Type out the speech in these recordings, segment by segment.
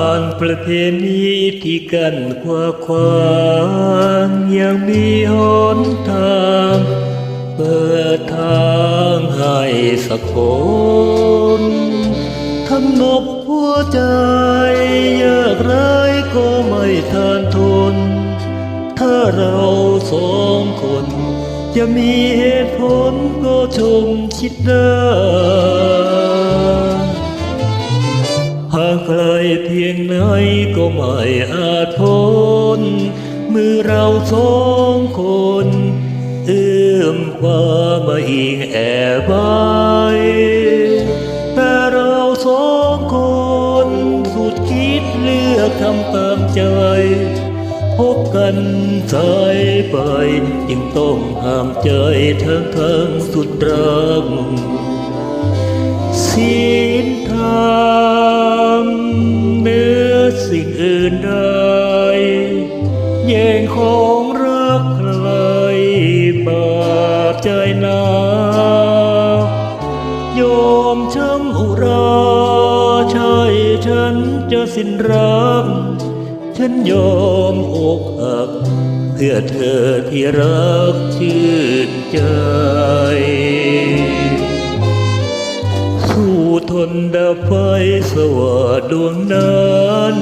านประเพณีที่กันขวาขวางยังมีหนทางเปิดทางให้สักคนทำนบหัวใจยากไรก็ไม่ทานทน ถ้าเราสองคน จะมีเหตุผลก็ชมชิดได้ ห่างไกลเพียงไหนก็ไม่อาจพ้นมือเราสองคน เอื้อมความมาอิงแอบไว้แต่เราสองคน สุดคิดเลือกทำตามใจ พบกันสายไปจึงต้องห้ามใจทั้งทั้งสุดรักศีลธ แย่งของรักใครบาดใจหนาโยมช้ำอุราใช่ฉันจะสิ้นรัก ฉันยอมอกหัก เพื่อเธอที่รักชื่นใจสู้ทนดับไฟสว่างดวงนั้น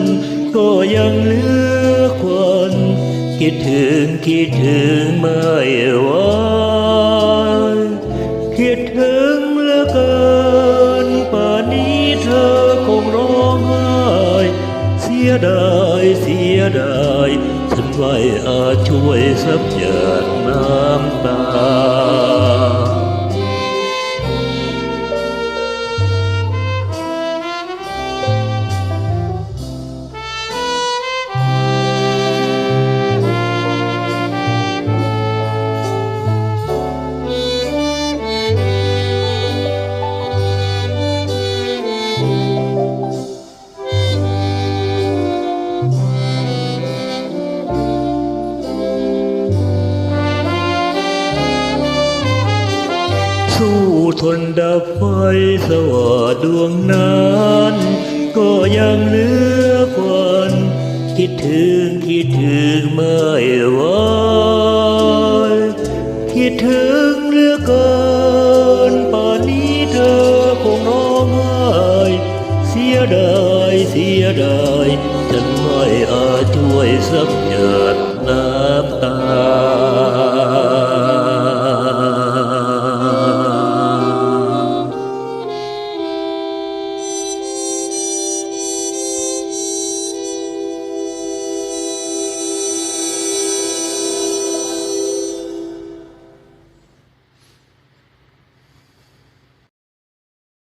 ก็ยังเหลือ คิดถึงคิดถึงไม่ไหวคิดถึงเหลือเกินป่านนี้เธอคงร้องไห้เสียดายเสียดายฉันไว้อาจช่วยสับหยาดน้ำตา ทนดับไฟสว่างดวงนั้น ก็ยังเหลือควันคิดถึงคิดถึงไม่ไหวคิดถึงเหลือเกินป่านนี้เธอคงร้องไห้เสียดายเสียดายฉันไม่อาจช่วยสักหยา